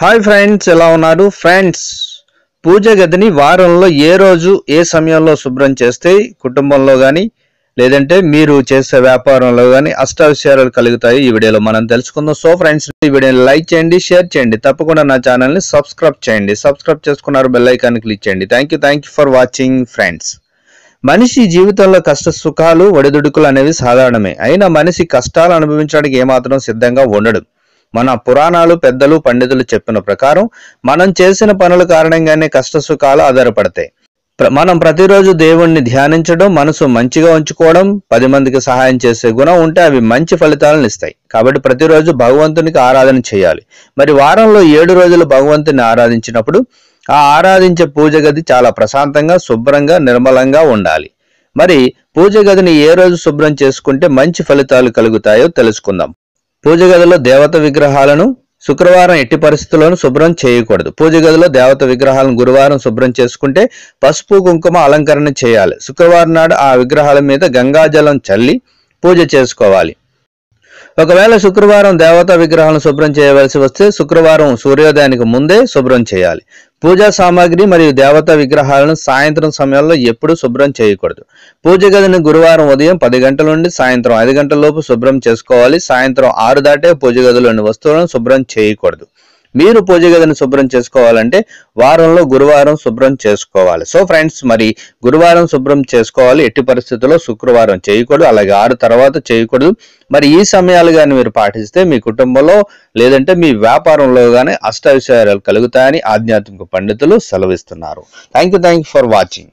Hi friends ఎలా ఉన్నారు? Friends పూజ గదిని వారంలో ఏ రోజు ఏ సమయంలో శుభ్రం చేస్తే కుటుంబంలో కానీ లేదంటే మీరు చేసే వ్యాపారంలో కానీ అష్టావిషయాలు కలుగుతాయి ఈ వీడియోలో మనం తెలుసుకుందాం. సో ఫ్రెండ్స్ ఈ వీడియోని లైక్ చేయండి షేర్ చేయండి. తప్పకుండా నా ఛానల్ని సబ్స్క్రైబ్ చేయండి. సబ్స్క్రైబ్ చేసుకున్నారు బెల్ ఐకాన్ క్లిక్ చేయండి. Thank you thank you for watching friends మనిషి జీవితంలో కష్ట సుఖాలు ఒడిదుడుకులు అనేవి సాధారణమే. అయినా మనిషి కష్టాలు అనుభవించడానికి ఏమాత్రం సిద్ధంగా ఉండడు. మన పురాణాలు పెద్దలు పండితులు చెప్పిన ప్రకారం మనం చేసిన పనుల కారణంగానే కష్టసుఖాలు ఆధారపడతాయి. ప్ర- మనం ప్రతిరోజు దేవుణ్ణి ధ్యానించడం మనసు మంచిగా ఉంచుకోవడం పది మందికి సహాయం చేసే గుణం ఉంటే అవి మంచి ఫలితాలను ఇస్తాయి. కాబట్టి ప్రతిరోజు భగవంతునికి ఆరాధన చేయాలి. మరి వారంలో ఏడు రోజులు భగవంతుని ఆరాధించినప్పుడు ఆ ఆరాధించే పూజ గది చాలా ప్రశాంతంగా శుభ్రంగా నిర్మలంగా ఉండాలి. మరి పూజ గదిని ఏ రోజు శుభ్రం చేసుకుంటే మంచి ఫలితాలు కలుగుతాయో తెలుసుకుందాం. పూజ గదిలో దేవత విగ్రహాలను శుక్రవారం ఎట్టి పరిస్థితుల్లోనూ శుభ్రం చేయకూడదు. పూజ గదిలో దేవత విగ్రహాలను గురువారం శుభ్రం చేసుకుంటే పసుపు కుంకుమ అలంకరణ చేయాలి. శుక్రవారం నాడు ఆ విగ్రహాల మీద గంగాజలం చల్లి పూజ చేసుకోవాలి. ఒకవేళ శుక్రవారం దేవతా విగ్రహాలను శుభ్రం చేయవలసి వస్తే శుక్రవారం సూర్యోదయానికి ముందే శుభ్రం చేయాలి. పూజా సామాగ్రి మరియు దేవతా విగ్రహాలను సాయంత్రం సమయంలో ఎప్పుడూ శుభ్రం చేయకూడదు. పూజ గదిని గురువారం ఉదయం పది గంటల నుండి సాయంత్రం ఐదు గంటల లోపు శుభ్రం చేసుకోవాలి. సాయంత్రం ఆరు దాటే పూజ గదిలోని వస్తువులను శుభ్రం చేయకూడదు. మీరు పూజ గదిని శుభ్రం చేసుకోవాలంటే వారంలో గురువారం శుభ్రం చేసుకోవాలి. సో ఫ్రెండ్స్ మరి గురువారం శుభ్రం చేసుకోవాలి. ఎట్టి పరిస్థితుల్లో శుక్రవారం చేయకూడదు. అలాగే ఆరు తర్వాత చేయకూడదు. మరి ఈ సమయాలు కానీ మీరు పాటిస్తే మీ కుటుంబంలో లేదంటే మీ వ్యాపారంలో కానీ అష్టవిషయాలు కలుగుతాయని ఆధ్యాత్మిక పండితులు సెలవిస్తున్నారు. Thank you thank you for watching